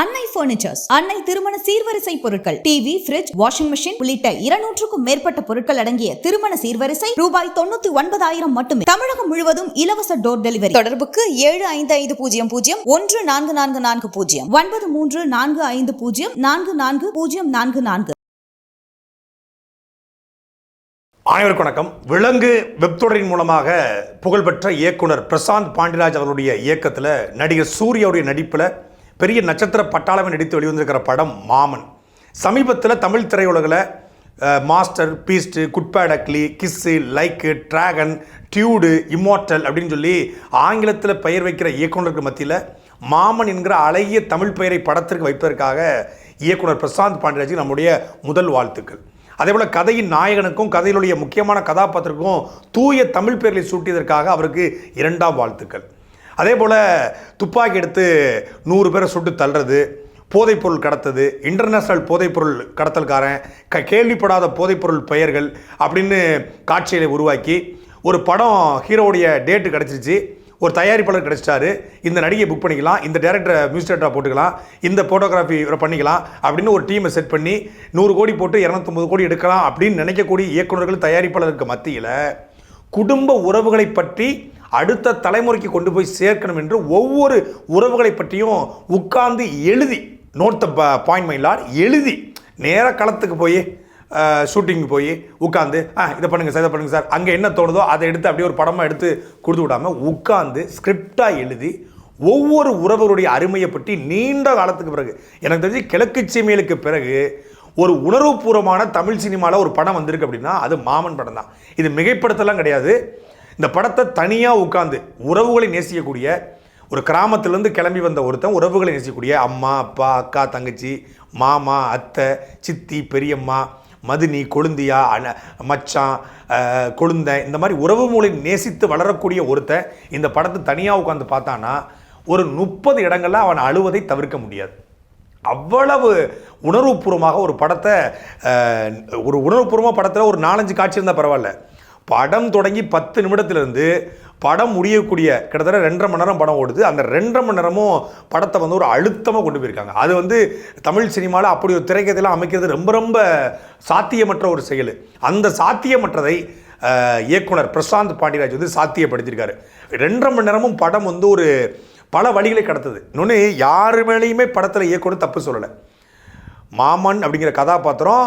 அன்னை பர்னிச்சர்ஸ் அன்னை திருமண சீர்வரிசை பொருட்கள். டிவி ஃபிரிட்ஜ் வாஷிங் மிஷின் உள்ளிட்ட இருநூற்றுக்கும் மேற்பட்ட பொருட்கள் அடங்கிய திருமண சீர்வரிசை ரூபாய் தொண்ணூத்தி ஒன்பதாயிரம் மட்டுமே. தமிழகம் முழுவதும் இலவச டோர் டெலிவரி தொடர்புக்கு ஏழு ஐந்து ஐந்து பூஜ்ஜியம் பூஜ்ஜியம் ஒன்று நான்கு நான்கு நான்கு பூஜ்ஜியம். ஒன்பது மூன்று நான்கு ஐந்து பூஜ்ஜியம் நான்கு நான்கு பூஜ்ஜியம் நான்கு நான்கு. அனைவருக்கும் வணக்கம். விலங்கு வெப்தொடரின் மூலமாக புகழ்பெற்ற இயக்குனர் பிரசாந்த் பாண்டியராஜ் அவருடைய இயக்கத்தில் நடிகர் சூர்யாவுடைய நடிப்பில் பெரிய நட்சத்திர பட்டாளமே நடித்து வெளிவந்திருக்கிற படம் மாமன். சமீபத்தில் தமிழ் திரையுலகில் master beast good bad ugly kiss like dragon dude immortal அப்படின்னு சொல்லி ஆங்கிலத்தில் பெயர் வைக்கிற இயக்குனருக்கு மத்தியில் மாமன் என்கிற அழகிய தமிழ் பெயரை படத்திற்கு வைப்பதற்காக இயக்குனர் பிரசாந்த் பாண்டியராஜுக்கு நம்முடைய முதல் வாழ்த்துக்கள். அதேபோல் கதையின் நாயகனுக்கும் கதையிலுடைய முக்கியமான கதாபாத்திரத்துக்கும் தூய தமிழ் பெயர்களை சூட்டியதற்காக அவருக்கு இரண்டாம் வாழ்த்துக்கள். அதே போல் துப்பாக்கி எடுத்து நூறு பேரை சுட்டு தள்ளுறது போதைப்பொருள் கடத்தது இன்டர்நேஷ்னல் போதைப்பொருள் கடத்தல்காரன் க கேள்விப்படாத போதைப்பொருள் பெயர்கள் அப்படின்னு காட்சிகளை உருவாக்கி ஒரு படம் ஹீரோவுடைய டேட்டு கிடச்சிருச்சு. ஒரு தயாரிப்பாளர் கிடச்சிட்டாரு. இந்த நடிகை புக் பண்ணிக்கலாம் இந்த டேரக்டரை மியூசிக் டேரக்டராக போட்டுக்கலாம் இந்த ஃபோட்டோகிராஃபி இவரை பண்ணிக்கலாம் அப்படின்னு ஒரு டீமை செட் பண்ணி நூறு கோடி போட்டு இரநூத்தொம்பது கோடி எடுக்கலாம் அப்படின்னு நினைக்கக்கூடிய இயக்குனர்கள் தயாரிப்பாளருக்கு மத்தியில் குடும்ப உறவுகளை பற்றி அடுத்த தலைமுறைக்கு கொண்டு போய் சேர்க்கணும் என்று ஒவ்வொரு உறவுகளை பற்றியும் உட்கார்ந்து எழுதி நோட் த பாயிண்ட் மைலார் எழுதி நேர களத்துக்கு போய் ஷூட்டிங் போய் உட்காந்து ஆ இதை பண்ணுங்கள் சார் இதை பண்ணுங்கள் சார். அங்கே என்ன தோணுதோ அதை எடுத்து அப்படியே ஒரு படமாக எடுத்து கொடுத்து விடாமல் உட்காந்து ஸ்கிரிப்டாக எழுதி ஒவ்வொரு உறவுகளுடைய அருமையை பற்றி நீண்ட காலத்துக்கு பிறகு எனக்கு தெரிஞ்சு கிழக்கு சீமையலுக்கு பிறகு ஒரு உணர்வுபூர்வமான தமிழ் சினிமாவில் ஒரு படம் வந்திருக்கு அப்படின்னா அது மாமன் படம் தான் இது மிகைப்படுத்தலாம் கிடையாது. இந்த படத்தை தனியாக உட்காந்து உறவுகளை நேசிக்கக்கூடிய ஒரு கிராமத்திலேருந்து கிளம்பி வந்த ஒருத்தன் உறவுகளை நேசிக்கக்கூடிய அம்மா அப்பா அக்கா தங்கச்சி மாமா அத்தை சித்தி பெரியம்மா மதினி கொழுந்தியா அண்ண மச்சான் அஹ், கொழுந்தன் இந்த மாதிரி உறவு மூலை நேசித்து வளரக்கூடிய ஒருத்தன் இந்த படத்தை தனியாக உட்காந்து பார்த்தானா ஒரு முப்பது இடங்களில் அவன் அழுவதை தவிர்க்க முடியாது. அவ்வளவு உணர்வுபூர்வமாக ஒரு படத்தை ஒரு உணர்வுபூர்வமாக படத்தில் ஒரு நாலஞ்சு காட்சி இருந்தால் பரவாயில்ல. படம் தொடங்கி பத்து நிமிடத்திலிருந்து படம் முடியக்கூடிய கிட்டத்தட்ட ரெண்டரை மணி நேரம் படம் ஓடுது. அந்த ரெண்டரை மணி நேரமும் படத்தை வந்து ஒரு அழுத்தமாக கொண்டு போயிருக்காங்க. அது வந்து தமிழ் சினிமாவில் அப்படி ஒரு திரைக்கதையெல்லாம் அமைக்கிறது ரொம்ப ரொம்ப சாத்தியமற்ற ஒரு செயல். அந்த சாத்தியமற்றதை இயக்குனர் பிரசாந்த் பாண்டியராஜ் வந்து சாத்தியப்படுத்தியிருக்காரு. ரெண்டரை மணி நேரமும் படம் வந்து ஒரு பல வழிகளை கடத்துது. இன்னொன்று யார் மேலேயுமே படத்தில் இயக்குனர் தப்பு சொல்லலை. மாமன் அப்படிங்கிற கதாபாத்திரம்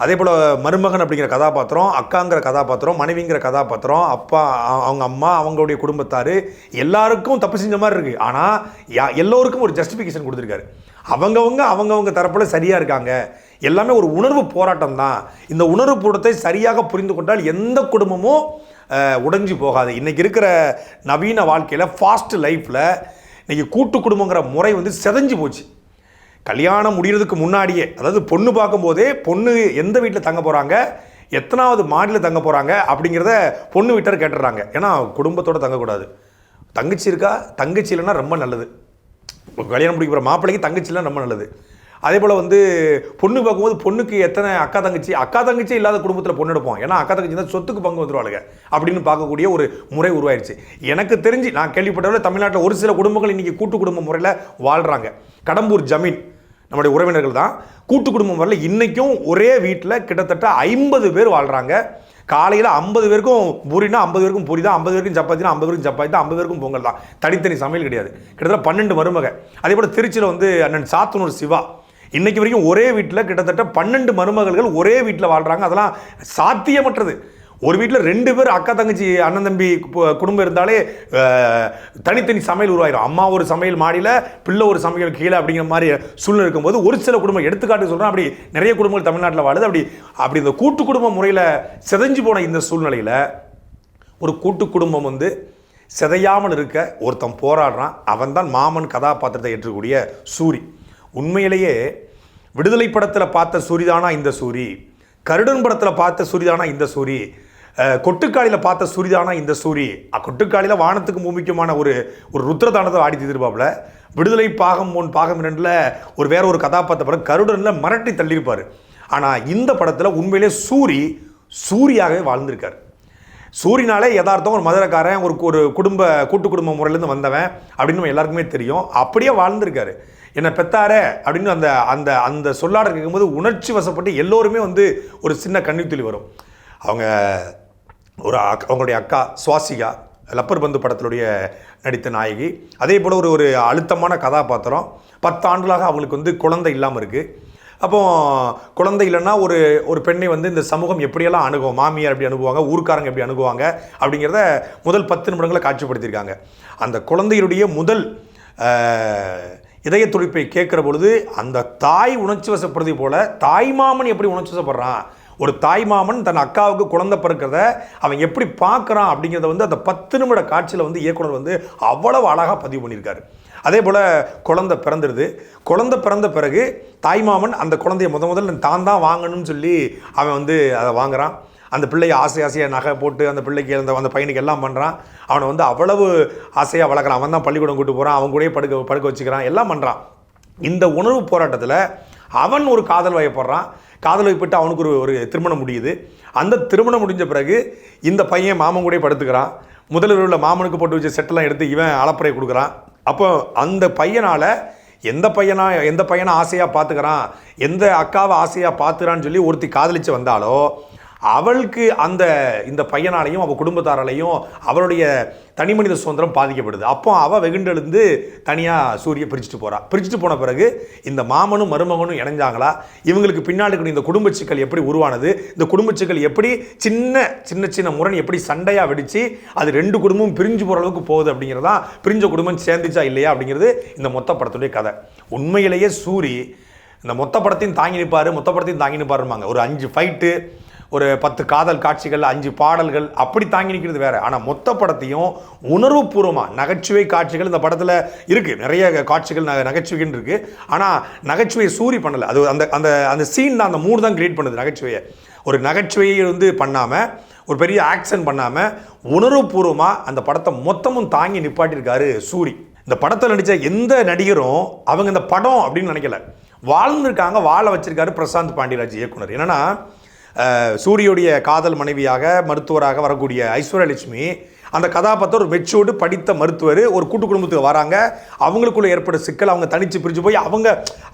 அதே போல் மருமகன் அப்படிங்கிற கதாபாத்திரம் அக்காங்கிற கதாபாத்திரம் மனைவிங்கிற கதாபாத்திரம் அப்பா அவங்க அம்மா அவங்களுடைய குடும்பத்தார் எல்லாருக்கும் தப்பு செஞ்ச மாதிரி இருக்குது ஆனால் யா எல்லோருக்கும் ஒரு ஜஸ்டிஃபிகேஷன் கொடுத்துருக்காரு. அவங்கவுங்க அவங்கவுங்க தரப்பில் சரியாக இருக்காங்க. எல்லாமே ஒரு உணர்வு போராட்டம் தான். இந்த உணர்வு போராட்டத்தை சரியாக புரிந்து கொண்டால் எந்த குடும்பமும் உடைஞ்சு போகாது. இன்றைக்கி இருக்கிற நவீன வாழ்க்கையில் ஃபாஸ்ட் லைஃப்பில் இன்றைக்கி கூட்டு குடும்பங்கிற முறை வந்து செதஞ்சு போச்சு. கல்யாணம் முடிகிறதுக்கு முன்னாடியே அதாவது பொண்ணு பார்க்கும்போதே பொண்ணு எந்த வீட்டில் தங்க போகிறாங்க எத்தனாவது மாடியில் தங்க போகிறாங்க அப்படிங்கிறத பொண்ணு வீட்டார் கேட்டுடுறாங்க. ஏன்னா குடும்பத்தோடு தங்கக்கூடாது. தங்கச்சி இருக்கா? தங்கச்சி இல்லைன்னா ரொம்ப நல்லது. கல்யாணம் முடிக்கிற மாப்பிள்ளைக்கு தங்கச்சி இல்லைன்னா ரொம்ப நல்லது. அதே போல் வந்து பொண்ணு பார்க்கும்போது பொண்ணுக்கு எத்தனை அக்கா தங்கச்சி? அக்கா தங்கச்சி இல்லாத குடும்பத்தில் பொண்ணு எடுப்போம். ஏன்னா அக்கா தங்கச்சி தான் சொத்துக்கு பங்கு வந்துருவாளுங்க அப்படின்னு பார்க்கக்கூடிய ஒரு முறை உருவாயிருச்சு. எனக்கு தெரிஞ்சு நான் கேள்விப்பட்டவரை தமிழ்நாட்டில் ஒரு சில குடும்பங்கள் இன்றைக்கி கூட்டு குடும்ப முறையில் வாழ்கிறாங்க கடம்பூர் ஜமீன் நம்முடைய உறவினர்கள் தான் கூட்டு குடும்பம் வரல இன்றைக்கும் ஒரே வீட்டில் கிட்டத்தட்ட ஐம்பது பேர் வாழ்கிறாங்க காலையில் ஐம்பது பேருக்கும் பூரினா ஐம்பது பேருக்கும் பூரி தான் ஐம்பது பேருக்கும் சப்பாத்தினா ஐம்பது பேருக்கும் சப்பாத்தி தான் ஐம்பது பேருக்கும் பொங்கல் தான். தனித்தனி சமையல் கிடையாது. கிட்டத்தட்ட பன்னெண்டு மருமக. அதே போல் திருச்சியில் வந்து அண்ணன் சாத்தனூர் சிவா. இன்றைக்கு வரைக்கும் ஒரே வீட்டில் கிட்டத்தட்ட பன்னெண்டு மருமகள்கள் ஒரே வீட்டில் வாழ்கிறாங்க அதெல்லாம் சாத்தியமற்றது. ஒரு வீட்டில் ரெண்டு பேர் அக்கா தங்கச்சி அண்ணன் தம்பி குடும்பம் இருந்தாலே தனித்தனி சமையல் உருவாயிரும். அம்மா ஒரு சமையல் மாடியில் பிள்ளை ஒரு சமையல் கீழே அப்படிங்கிற மாதிரி சூழ்நிலை இருக்கும்போது ஒரு சில குடும்பம் எடுத்துக்காட்டு சொல்கிறேன் அப்படி நிறைய குடும்பங்கள் தமிழ்நாட்டில் வாழுது. அப்படி அப்படி இந்த கூட்டு குடும்ப முறையில் சிதைஞ்சு போன இந்த சூழ்நிலையில் ஒரு கூட்டு குடும்பம் வந்து சிதையாமல் இருக்க ஒருத்தன் போராடுறான். அவன்தான் மாமன் கதாபாத்திரத்தை ஏற்றக்கூடிய சூரி. உண்மையிலேயே விடுதலை படத்தில் பார்த்த சூரிதானா இந்த சூரி? கருடன் படத்தில் பார்த்த சூரிதானா இந்த சூரி? அஹ், கொட்டுக்காளியில் பார்த்த சூரிதானா இந்த சூரி. அஹ், கொட்டுக்காளியில் வானத்துக்கு பூமிக்குமான ஒரு ஒரு ருத்ரதானத்தை ஆடி தீர்ப்பாப்புல விடுதலை பாகம் ஒன் பாகம் இரண்டில் ஒரு வேற ஒரு கதாபாத்திர படம் கருடனில் மிரட்டி தள்ளியிருப்பார். ஆனால் இந்த படத்தில் உண்மையிலே சூரி சூரியாகவே வாழ்ந்திருக்கார். சூரியனாலே யதார்த்தம் ஒரு மதுரக்காரன் ஒரு ஒரு குடும்ப கூட்டு குடும்ப முறையிலேருந்து வந்தவன் அப்படின்னு நம்ம எல்லாருக்குமே தெரியும். அப்படியே வாழ்ந்திருக்காரு. என்னை பெத்தாரே அப்படின்னு அந்த அந்த அந்த சொல்லாடல் கேட்கும்போது உணர்ச்சி வசப்பட்டு எல்லோருமே வந்து ஒரு சின்ன கண்ணீர் வரும். அவங்க ஒரு அக்- அவங்களுடைய அக்கா சுவாசிகா லப்பர் பந்து படத்தினுடைய நடித்த நாயகி. அதே போல் ஒரு ஒரு அழுத்தமான கதாபாத்திரம். பத்து ஆண்டுகளாக அவங்களுக்கு வந்து குழந்தை இல்லாமல் இருக்குது அப்போ குழந்தை இல்லைன்னா ஒரு ஒரு பெண்ணை வந்து இந்த சமூகம் எப்படியெல்லாம் அணுகும்? மாமியார் எப்படி அணுகுவாங்க? ஊர்க்காரங்க எப்படி அணுகுவாங்க? அப்படிங்கிறத முதல் பத்து நிமிடங்களை காட்சிப்படுத்தியிருக்காங்க. அந்த குழந்தையுடைய முதல் இதய துடிப்பை கேட்குற பொழுது அந்த தாய் உணர்ச்சி வசப்படுது போல் தாய் மாமன் எப்படி உணர்ச்சி வசப்படுறான்? ஒரு தாய்மாமன் தன் அக்காவுக்கு குழந்தை பிறக்கிறத அவன் எப்படி பார்க்குறான் அப்படிங்கிறத வந்து அந்த பத்து நிமிட காட்சியில் வந்து இயக்குனர் வந்து அவ்வளவு அழகாக பதிவு பண்ணியிருக்காரு. அதே போல் குழந்தை பிறந்துடுது குழந்தை பிறந்த பிறகு தாய்மாமன் அந்த குழந்தைய முத முதல்ல தான் தான் வாங்கணும்னு சொல்லி அவன் வந்து அதை வாங்குறான். அந்த பிள்ளையை ஆசை ஆசையாக நகை போட்டு அந்த பிள்ளைக்கு அந்த அந்த பையனுக்கு எல்லாம் பண்ணுறான் அவனை வந்து அவ்வளவு ஆசையாக வளர்க்குறான். அவன் தான் பள்ளிக்கூடம் கூட்டு போகிறான் அவன் கூடயே படுக்க படுக்க வச்சுக்கிறான். எல்லாம் பண்ணுறான் இந்த உணர்வு போராட்டத்தில் அவன் ஒரு காதல் வயப்படுறான். காதல் வைப்பட்டு அவனுக்கு ஒரு ஒரு திருமணம் முடியுது. அந்த திருமணம் முடிஞ்ச பிறகு இந்த பையன் மாமன் கூட படுத்துக்கிறான். முதலில் உள்ள மாமனுக்கு போட்டு வச்ச செட்டெல்லாம் எடுத்து இவன் அளப்பறை கொடுக்குறான். அப்போ அந்த பையனால் எந்த பையனா எந்த பையனை ஆசையாக பார்த்துக்கிறான் எந்த அக்காவை ஆசையாக பார்த்துக்கிறான்னு சொல்லி ஒருத்தி காதலிச்சு வந்தாலோ அவளுக்கு அந்த இந்த பையனாலையும் அவள் குடும்பத்தாராலையும் அவளுடைய தனி மனித சுதந்திரம் பாதிக்கப்படுது. அப்போ அவள் வெகுண்டெழுந்து தனியாக சூரிய பிரிச்சுட்டு போகிறாள் பிரிச்சுட்டு போன பிறகு இந்த மாமனும் மருமகனும் இணைஞ்சாங்களா? இவங்களுக்கு பின்னாடி இந்த குடும்ப சிக்கல் எப்படி உருவானது? இந்த குடும்ப சிக்கல் எப்படி சின்ன சின்ன சின்ன முரண் எப்படி சண்டையாக வெடித்து அது ரெண்டு குடும்பமும் பிரிஞ்சு போகிற அளவுக்கு போகுது அப்படிங்கிறதா பிரிஞ்ச குடும்பம் சேர்ந்துச்சா இல்லையா அப்படிங்கிறது இந்த மொத்த படத்துடைய கதை. உண்மையிலேயே சூரி இந்த மொத்த படத்தையும் தாங்கி நிற்பார் மொத்த படத்தையும் தாங்கி நிற்பாருமாங்க ஒரு அஞ்சு ஃபைட்டு ஒரு பத்து காதல் காட்சிகள் அஞ்சு பாடல்கள் அப்படி தாங்கி நிற்கிறது வேறு. ஆனால் மொத்த படத்தையும் உணர்வுபூர்வமாக நகைச்சுவை காட்சிகள் இந்த படத்தில் இருக்குது நிறைய காட்சிகள் நகை நகைச்சுவைகள் இருக்குது ஆனால் நகைச்சுவையை சூரி பண்ணலை. அது அந்த அந்த அந்த சீன் தான் அந்த மூடு தான் கிரியேட் பண்ணுது நகைச்சுவையை. ஒரு நகைச்சுவையை வந்து பண்ணாமல் ஒரு பெரிய ஆக்ஷன் பண்ணாமல் உணர்வுபூர்வமாக அந்த படத்தை மொத்தமும் தாங்கி நிப்பாட்டியிருக்காரு சூரி. இந்த படத்தில் நடித்த எந்த நடிகரும் அவங்க இந்த படம் அப்படின்னு நினைக்கல. வாழ்ந்துருக்காங்க வாழ வச்சிருக்காரு பிரசாந்த் பாண்டியராஜ் இயக்குனர். என்னன்னா சூரியுடைய காதல் மனைவியாக மருத்துவராக வரக்கூடிய ஐஸ்வர்யலட்சுமி அந்த கதாபாத்திரம் ஒரு மெச்சூர்டு படித்த மருத்துவர் ஒரு கூட்டு குடும்பத்துக்கு வராங்க. அவங்களுக்குள்ள ஏற்பட்ட சிக்கல் அவங்க தனித்து பிரிஞ்சு போய் அவங்க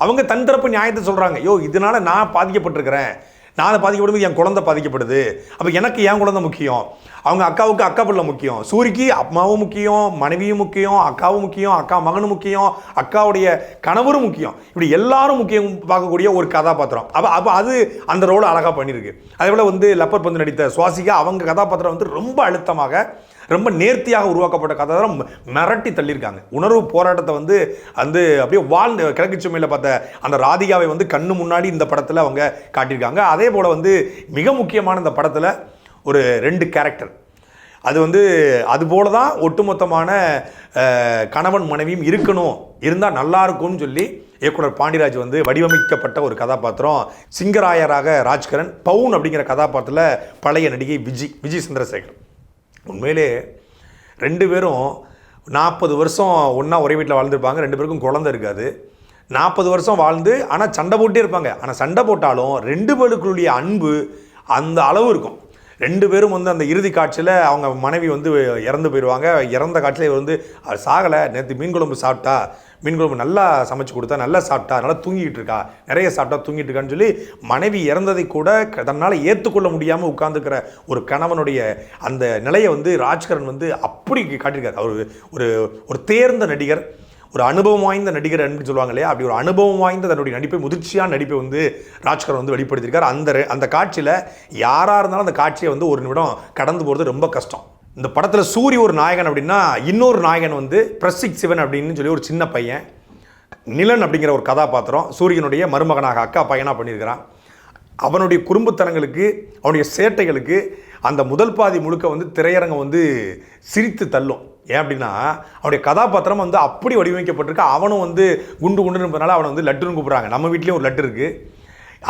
அவங்க தன் தரப்பு நியாயத்தை சொல்கிறாங்க யோ இதனால் நான் பாதிக்கப்பட்டிருக்கிறேன். நான் பாதிக்கப்படும்போது என் குழந்தை பாதிக்கப்படுது. அப்போ எனக்கு என் குழந்தை முக்கியம். அவங்க அக்காவுக்கு அக்கா பிள்ளை முக்கியம். சூரிக்கு அம்மாவும் முக்கியம் மனைவியும் முக்கியம் அக்காவும் முக்கியம் அக்கா மகனும் முக்கியம் அக்காவுடைய கணவரும் முக்கியம். இப்படி எல்லாரும் முக்கியம் பார்க்கக்கூடிய ஒரு கதாபாத்திரம். அப்போ அப்போ அது அந்த ரோலை அழகாக பண்ணியிருக்கு. அதே போல் வந்து லப்பர் பந்து நடித்த சுவாசிகா அவங்க கதாபாத்திரம் வந்து ரொம்ப அழுத்தமாக ரொம்ப நேர்த்தியாக உருவாக்கப்பட்ட கதாபாத்திரம் மிரட்டி தள்ளியிருக்காங்க. உணர்வு போராட்டத்தை வந்து வந்து அப்படியே வாழ்ந்த கிழக்கு சுமையில் பார்த்த அந்த ராதிகாவை வந்து கண்ணு முன்னாடி இந்த படத்தில் அவங்க காட்டியிருக்காங்க. அதே போல் வந்து மிக முக்கியமான இந்த படத்தில் ஒரு ரெண்டு கேரக்டர் அது வந்து அதுபோல தான் ஒட்டுமொத்தமான கணவன் மனைவியும் இருக்கணும் இருந்தால் நல்லா இருக்கும்னு சொல்லி இயக்குனர் பாண்டியராஜ் வந்து வடிவமைக்கப்பட்ட ஒரு கதாபாத்திரம். சிங்கராயராக ராஜ்கரன் பவுன் அப்படிங்கிற கதாபாத்திரத்தில் பழைய நடிகை விஜி விஜய் சந்திரசேகர். உண்மையிலே ரெண்டு பேரும் நாற்பது வருஷம் ஒன்றா ஒரே வீட்டில் வாழ்ந்துருப்பாங்க. ரெண்டு பேருக்கும் குழந்தை இருக்காது. நாற்பது வருஷம் வாழ்ந்து ஆனால் சண்டை போட்டே இருப்பாங்க. ஆனால் சண்டை போட்டாலும் ரெண்டு பேருக்குள்ளுடைய அன்பு அந்த அளவு இருக்கும். ரெண்டு பேரும் வந்து அந்த இறுதி காட்சியில் அவங்க மனைவி வந்து இறந்து போயிடுவாங்க இறந்த காட்சியில் வந்து "அவர் சாகலை. நேற்று மீன் குழம்பு சாப்பிட்டா மீன் குழம்பு நல்லா சமைச்சு கொடுத்தா நல்லா சாப்பிட்டா நல்லா தூங்கிட்டு இருக்கா நிறைய சாப்பிட்டா தூங்கிட்டு இருக்கான்னு சொல்லி மனைவி இறந்ததை கூட க- தன்னால் ஏற்றுக்கொள்ள முடியாமல் உட்காந்துக்கிற ஒரு கணவனுடைய அந்த நிலையை வந்து ராஜ்கரன் வந்து அப்படி காட்டியிருக்காரு. அவர் ஒரு ஒரு தேர்ந்த நடிகர் ஒரு அனுபவம் வாய்ந்த நடிகர் என்று சொல்லுவாங்க இல்லையா? அப்படி ஒரு அனுபவம் வாய்ந்த தன்னுடைய நடிப்பை முதிர்ச்சியான நடிப்பை வந்து ராஜ்கரன் வந்து வெளிப்படுத்தியிருக்கார். அந்த அந்த காட்சியில் யாராக இருந்தாலும் அந்த காட்சியை வந்து ஒரு நிமிடம் கடந்து போகிறது ரொம்ப கஷ்டம். இந்த படத்தில் சூரிய ஒரு நாயகன் அப்படின்னா இன்னொரு நாயகன் வந்து பிரசிக் சிவன் அப்படின்னு சொல்லி ஒரு சின்ன பையன். நிலன் அப்படிங்கிற ஒரு கதாபாத்திரம். சூரியனுடைய மருமகனாக அக்கா பையனாக பண்ணியிருக்கிறான். அவனுடைய குறும்புத்தனங்களுக்கு அவனுடைய சேட்டைகளுக்கு அந்த முதல் பாதி முழுக்க வந்து திரையரங்கம் வந்து சிரித்து தள்ளும். ஏன் அப்படின்னா அவனுடைய கதாபாத்திரம் வந்து அப்படி வடிவமைக்கப்பட்டிருக்கு. அவனும் வந்து குண்டு குண்டுன்னு இருப்பதனால அவனை வந்து லட்டுன்னு கூப்பிட்றாங்க. நம்ம வீட்லேயும் ஒரு லட்டு இருக்குது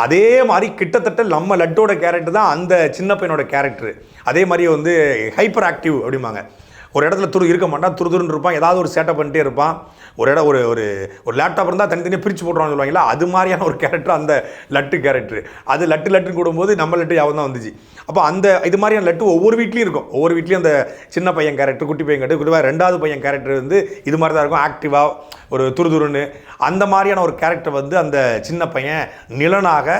அதே மாதிரி கிட்டத்தட்ட நம்ம லட்டோட கேரக்டர் தான் அந்த சின்ன பையனோட கேரக்டர் அதே மாதிரி வந்து ஹைப்பர் ஆக்டிவ் அப்படிம்பாங்க. ஒரு இடத்துல துரு இருக்க மாட்டான் துரு துருன்னு இருப்பான் ஏதாவது ஒரு சேட்டை பண்ணிட்டே இருப்பான். ஒரு இடம் ஒரு ஒரு ஒரு லேப்டாப் இருந்தால் தனித்தனியாக பிரித்து போட்டுருவான்னு சொல்லுவாங்களா அது மாதிரியான ஒரு கேரக்டர் அந்த லட்டு கேரக்டர் அது லட்டு லட்டுன்னு கூடும்போது நம்ம லட்டு யாவும் தான் வந்துச்சு. அப்போ அந்த இது மாதிரியான லட்டு ஒவ்வொரு வீட்லேயும் இருக்கும். ஒவ்வொரு வீட்லேயும் அந்த சின்ன பையன் கேரக்டர் குட்டி பையன் கேரக்டர் குறிப்பாக ரெண்டாவது பையன் கேரக்டர் வந்து இது மாதிரி தான் இருக்கும் ஆக்டிவாக ஒரு துருதுருன்னு அந்த மாதிரியான ஒரு கேரக்டர் வந்து அந்த சின்ன பையன் நிலனாக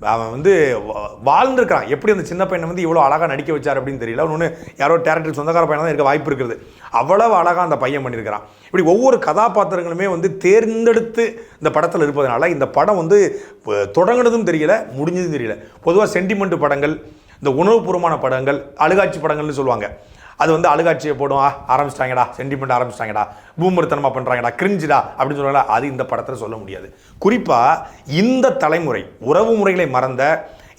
அவன் வந்து வா- எப்படி அந்த சின்ன பையனை வந்து இவ்வளோ அழகாக நடிக்க வச்சார் அப்படின்னு தெரியல. ஒன்று யாரோ டேரக்டர் சொந்தக்கார பையனாக தான் இருக்க வாய்ப்பு இருக்கிறது அவ்வளவு அழகாக அந்த பையன் பண்ணியிருக்கிறான். இப்படி ஒவ்வொரு கதாபாத்திரங்களுமே வந்து தேர்ந்தெடுத்து இந்த படத்தில் இருப்பதனால இந்த படம் வந்து தொடங்கினதும் தெரியல முடிஞ்சதும் தெரியல. பொதுவாக சென்டிமெண்ட் படங்கள் இந்த உணவுபூர்வமான படங்கள் அழுகாட்சி படங்கள்னு சொல்லுவாங்க. அது வந்து அழுகாட்சியை போடும். ஆரம்பிச்சிட்டாங்கடா சென்டிமெண்ட் ஆரம்பிச்சிட்டாங்கடா பூமர்த்தனமாக பண்ணுறாங்கடா கிரிஞ்சிடா அப்படின்னு சொல்லுவாங்களா அது இந்த படத்தில் சொல்ல முடியாது. குறிப்பாக இந்த தலைமுறை உறவு முறைகளை மறந்த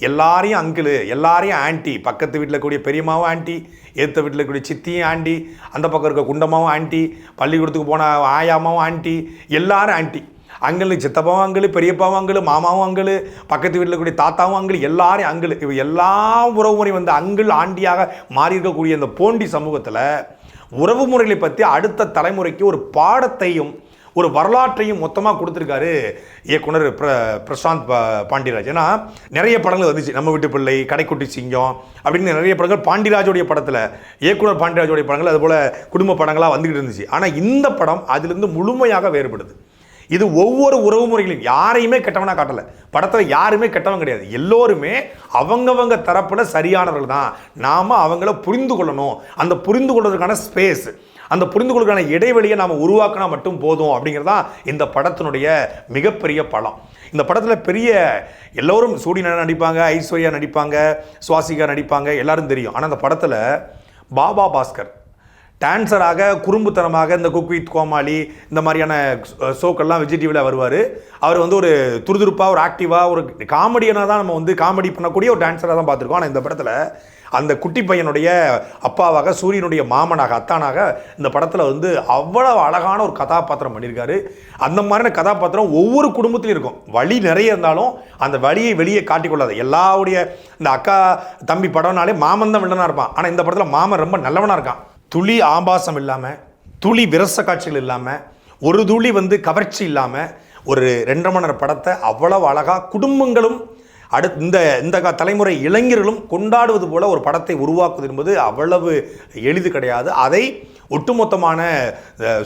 எல்லாரையும் அங்கிளு எல்லாரையும் ஆண்டி பக்கத்து வீட்டில் கூடிய பெரியம்மாவும் ஆண்டி ஏற்ற வீட்டில் கூடிய சித்தியும் ஆண்டி அந்த பக்கம் இருக்க குண்டம்மாவும் ஆண்டி பள்ளிக்கூடத்துக்கு போன ஆயாமாவும் ஆண்டி எல்லாரும் ஆண்டி அங்கிள் சித்தப்பாவும் அங்கிள் பெரியப்பாவும் அங்கிள் மாமாவும் அங்கிள் பக்கத்து வீட்டில் கூடிய தாத்தாவும் அங்கிள் எல்லாரும் அங்கிள் இவ எல்லா உறவு முறை வந்து அங்கிள் ஆண்டியாக மாறி இருக்கக்கூடிய இந்த போண்டி சமூகத்தில் உறவு முறைகளை பற்றி அடுத்த தலைமுறைக்கு ஒரு பாடத்தையும் ஒரு வரலாற்றையும் மொத்தமாக கொடுத்துருக்காரு இயக்குனர் பிர பிரசாந்த் பா- பாண்டியராஜ். ஏன்னா நிறைய படங்கள் வந்துச்சு. நம்ம வீட்டு பிள்ளை கடைக்குட்டி சிங்கம் அப்படின்னு நிறைய படங்கள் பாண்டியராஜோடைய படத்தில் இயக்குனர் பாண்டியராஜோடைய படங்கள் அதுபோல் குடும்ப படங்களாக வந்துக்கிட்டு இருந்துச்சு. ஆனால் இந்த படம் அதிலிருந்து முழுமையாக வேறுபடுது. இது ஒவ்வொரு உறவு முறைகளையும் யாரையுமே கெட்டவனா காட்டல. படத்தில் யாருமே கெட்டவன் கிடையாது. எல்லோருமே அவங்கவங்க தரப்புல சரியானவர்கள் தான். நாம அவங்கள புரிந்து கொள்ளணும். அந்த புரிந்து கொள்வதற்கான ஸ்பேஸ் அந்த புரிந்து கொள்வதற்கான இடைவெளியை நாம உருவாக்கினா மட்டும் போதும் அப்படிங்கிறதான் இந்த படத்தினுடைய மிகப்பெரிய பலம். இந்த படத்தில் பெரிய எல்லோரும் சூடினா நடிப்பாங்க ஐஸ்வர்யா நடிப்பாங்க சுவாசிகா நடிப்பாங்க எல்லாரும் தெரியும். ஆனால் அந்த படத்தில் பாபா பாஸ்கர் டான்சராக குறும்புத்தனமாக இந்த குக் வித் கோமாளி இந்த மாதிரியான ஷோக்கெல்லாம் விஜய் டிவியில் வருவார். அவர் வந்து ஒரு துருதுருப்பாக ஒரு ஆக்டிவாக ஒரு காமெடியனாக தான் நம்ம வந்து காமெடி பண்ணக்கூடிய ஒரு டான்ஸராக தான் பார்த்துருக்கோம். ஆனால் இந்த படத்தில் அந்த குட்டி பையனுடைய அப்பாவாக சூரியனுடைய மாமனாக அத்தானாக இந்த படத்தில் வந்து அவ்வளவு அழகான ஒரு கதாபாத்திரம் பண்ணியிருக்காரு. அந்த மாதிரியான கதாபாத்திரம் ஒவ்வொரு குடும்பத்திலும் இருக்கும். வழி நிறைய இருந்தாலும் அந்த வழியை வெளியே காட்டிக்கொள்ளாது. எல்லாருடைய இந்த அக்கா தம்பி படம்னாலே மாமன் தான் வில்லனாக இருப்பான். ஆனால் இந்த படத்தில் மாமன் ரொம்ப நல்லவனாக இருக்கான். துளி ஆபாசம் இல்லாமல் துளி விரச காட்சிகள் இல்லாமல் ஒரு துளி வந்து கவர்ச்சி இல்லாமல் ஒரு ரெண்டரை மணி நேரம் படத்தை அவ்வளவு அழகாக குடும்பங்களும் அடுத்து இந்த இந்த தலைமுறை இளைஞர்களும் கொண்டாடுவது போல ஒரு படத்தை உருவாக்குவது என்பது அவ்வளவு எளிது கிடையாது. அதை ஒட்டுமொத்தமான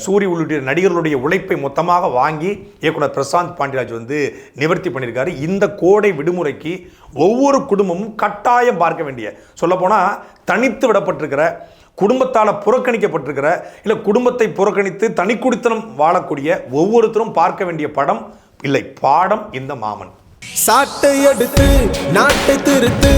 சூரிய உள்ளிட்ட நடிகர்களுடைய உழைப்பை மொத்தமாக வாங்கி இயக்குனர் பிரசாந்த் பாண்டியராஜ் வந்து நிவர்த்தி பண்ணியிருக்காரு. இந்த கோடை விடுமுறைக்கு ஒவ்வொரு குடும்பமும் கட்டாயம் பார்க்க வேண்டிய சொல்லப்போனால் தனித்து விடப்பட்டிருக்கிற குடும்பத்தால் புறக்கணிக்கப்பட்டிருக்கிற இல்லை குடும்பத்தை புறக்கணித்து தனிக்குடித்தனம் வாழக்கூடிய ஒவ்வொருத்தரும் பார்க்க வேண்டிய படம் இல்லை பாடம் இந்த மாமன். சாட்டை எடுத்து நாட்டை திருத்து